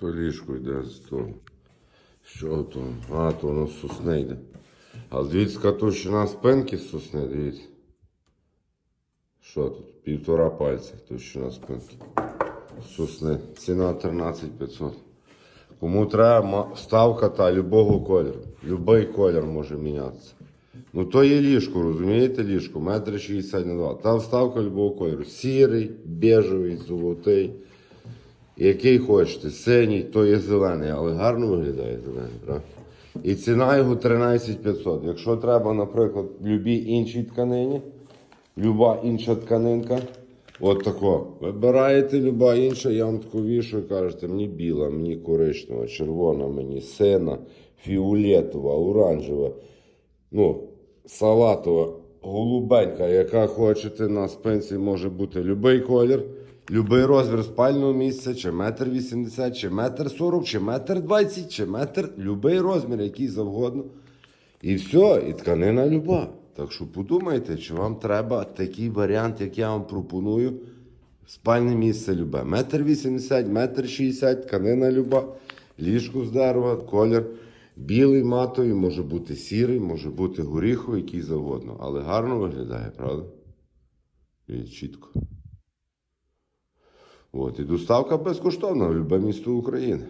То ліжко йде з того. Що то? А, то воно з сосни йде. А дивіться, товщина спинки з сосни, дивіться. Що тут? Півтора пальця товщина спинки. Сосни. Ціна 13 500. Кому треба вставка та любого кольору. Любий колір може мінятися. Ну то є ліжко, розумієте, ліжко, метр 60 на 2. Та вставка любого кольору. Сірий, бежевий, золотий. Який хочете, синій, то є зелений, але гарно виглядає зелений, правда? І ціна його 13 500. Якщо треба, наприклад, любій іншій тканині, люба інша тканинка, от тако. Вибираєте люба інша, я вам таку вішаю, кажете, мені біла, мені коричнева, червона, мені сина, фіолетова, оранжева, ну, салатова, голубенька, яка хочете на спинці, може бути будь-який колір. Любий розмір спального місця, чи метр вісімдесят, чи метр сорок, чи метр двадцять, чи метр, любий розмір, який завгодно. І все, і тканина люба. Так що подумайте, чи вам треба такий варіант, як я вам пропоную. Спальне місце любе. Метр вісімдесят, метр шістдесят, тканина люба, ліжко з дерева, колір білий, матовий, може бути сірий, може бути горіховий, який завгодно. Але гарно виглядає, правда? І чітко. От, і доставка безкоштовна в любе місто України.